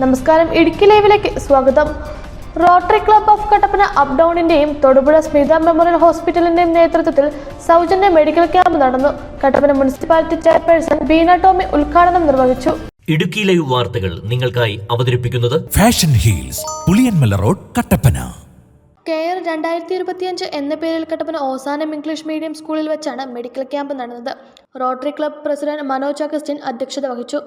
നമസ്കാരം. ഇടുക്കി ലൈവിലേക്ക് സ്വാഗതം. റോട്ടറി ക്ലബ് ഓഫ് കട്ടപ്പന അപ്ഡൌണിന്റെയും തൊടുപുഴ സ്മിത മെമ്മോറിയൽ ഹോസ്പിറ്റലിന്റെയും നേതൃത്വത്തിൽ സൗജന്യ മെഡിക്കൽ ക്യാമ്പ് നടന്നു. കട്ടപ്പന മുനിസിപ്പാലിറ്റി ചെയർപേഴ്സൺ ബീന ടോമി ഉദ്ഘാടനം നിർവഹിച്ചു. ഇടുക്കി ലൈവ് വാർത്തകൾ നിങ്ങൾക്കായി അവതരിപ്പിക്കുന്നത് fashion heels Puliyanmala road Kattappana. Care രണ്ടായിരത്തി ഇരുപത്തിയഞ്ച് എന്ന പേരിൽ കട്ടപ്പന ഓസാനം ഇംഗ്ലീഷ് മീഡിയം സ്കൂളിൽ വെച്ചാണ് മെഡിക്കൽ ക്യാമ്പ് നടന്നത്. Rotary club president Manoj Augustine അധ്യക്ഷത വഹിച്ചു.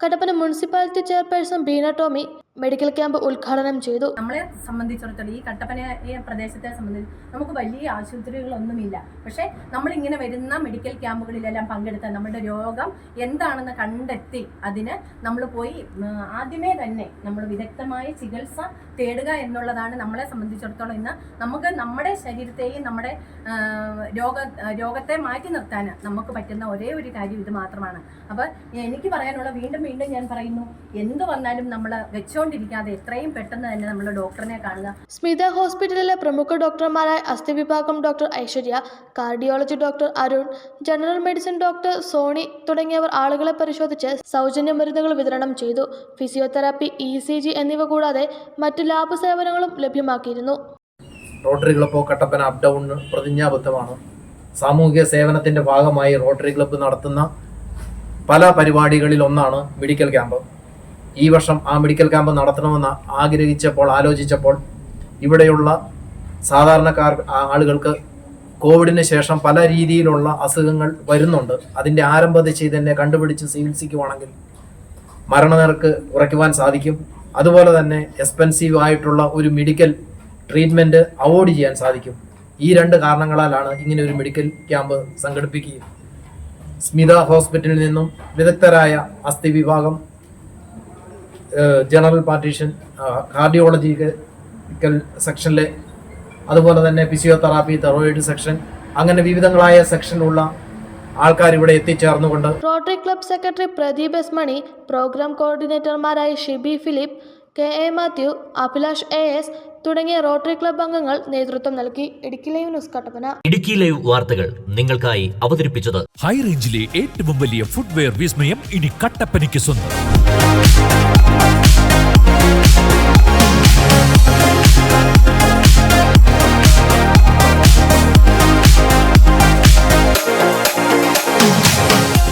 Kattappana municipality chairperson Beena Tomy medical camp ഉദ്ഘാടനം ചെയ്തു. നമ്മളെ സംബന്ധിച്ചിടത്തോളം ഈ കട്ടപ്പന പ്രദേശത്തെ സംബന്ധിച്ച് നമുക്ക് വലിയ ആശുപത്രികളൊന്നുമില്ല. പക്ഷേ നമ്മളിങ്ങനെ വരുന്ന മെഡിക്കൽ ക്യാമ്പുകളിലെല്ലാം പങ്കെടുത്ത നമ്മുടെ രോഗം എന്താണെന്ന് കണ്ടെത്തി അതിന് നമ്മൾ പോയി ആദ്യമേ തന്നെ നമ്മൾ വിദഗ്ധമായ ചികിത്സ തേടുക എന്നുള്ളതാണ് നമ്മളെ സംബന്ധിച്ചിടത്തോളം ഇന്ന് നമുക്ക് നമ്മുടെ ശരീരത്തെയും നമ്മുടെ രോഗ രോഗത്തെ മാറ്റി നിർത്താൻ നമുക്ക് പറ്റുന്ന ഒരേ ഒരു കാര്യം ഇത് മാത്രമാണ്. അപ്പോൾ എനിക്ക് പറയാനുള്ള വീണ്ടും വീണ്ടും ഞാൻ പറയുന്നു എന്ത് വന്നാലും നമ്മൾ വെച്ചുകൊണ്ടിരിക്കാതെ എത്രയും പെട്ടെന്ന് തന്നെ നമ്മൾ ഡോക്ടറിനെ കാണുക. സ്മിത ഹോസ്പിറ്റലിലെ പ്രമുഖ ഡോക്ടർമാരായ അസ്ഥി വിഭാഗം doctor Aishwarya cardiology doctor Arun general medicine doctor Soni തുടങ്ങിയവർ ആളുകളെ പരിശോധിച്ച് സൗജന്യ മരുന്നുകൾ വിതരണം ചെയ്തു. ഫിസിയോതെറാപ്പി ഇ സി ജി എന്നിവ കൂടാതെ മറ്റ് ലാബ് സേവനങ്ങളും ലഭ്യമാക്കിയിരുന്നു. Rotary club of Kattappana up down പ്രതിജ്ഞാബദ്ധമാണ്. സാമൂഹിക സേവനത്തിന്റെ ഭാഗമായി റോട്ടറി ക്ലബ്ബ് നടത്തുന്ന പല പരിപാടികളിൽ ഒന്നാണ് മെഡിക്കൽ ക്യാമ്പ്. ഈ വർഷം ആ മെഡിക്കൽ ക്യാമ്പ് നടത്തണമെന്ന് ആഗ്രഹിച്ചപ്പോൾ ആലോചിച്ചപ്പോൾ ഇവിടെയുള്ള സാധാരണക്കാർ ആളുകൾക്ക് കോവിഡിന് ശേഷം പല രീതിയിലുള്ള അസുഖങ്ങൾ വരുന്നുണ്ട്. അതിന്റെ ആരംഭദിശയിൽ തന്നെ കണ്ടുപിടിച്ച് ചികിത്സിക്കുവാണെങ്കിൽ മരണനിരക്ക് കുറയ്ക്കുവാൻ സാധിക്കും. അതുപോലെ തന്നെ എക്സ്പെൻസീവ് ആയിട്ടുള്ള ഒരു മെഡിക്കൽ ട്രീറ്റ്മെന്റ് അവോയ്ഡ് ചെയ്യാൻ സാധിക്കും. ഈ രണ്ട് കാരണങ്ങളാലാണ് ഇങ്ങനെ ഒരു മെഡിക്കൽ ക്യാമ്പ് സംഘടിപ്പിക്കുകയും. സ്മിത ഹോസ്പിറ്റലിൽ നിന്നും വിദഗ്ധരായ അസ്ഥി വിഭാഗം ജനറൽ പാർട്ടീഷൻ കാർഡിയോളജിക്കൽ സെക്ഷനിലെ അതുപോലെ തന്നെ ഫിസിയോതെറാപ്പി തെറോയിഡ് സെക്ഷൻ അങ്ങനെ വിവിധങ്ങളായ സെക്ഷനിലുള്ള ആൾക്കാർ ഇവിടെ എത്തിച്ചേർന്നുകൊണ്ട് rotary club secretary Pradeep S Mani programme കോർഡിനേറ്റർമാരായ Shibi Philip K A Mathew Abhilash A S തുടങ്ങിയ റോട്ടറി ക്ലബ് അംഗങ്ങൾ നേതൃത്വം നൽകി. Idukki live news Kattappana. Idukki live വാർത്തകൾ നിങ്ങൾക്കായി അവതരിപ്പിച്ചത് ഹൈ റേഞ്ചിലെ ഏറ്റവും വലിയ ഫുട്വെയർ വിസ്മയം ഇനി കട്ടപ്പനയ്ക്ക് സ്വന്തം.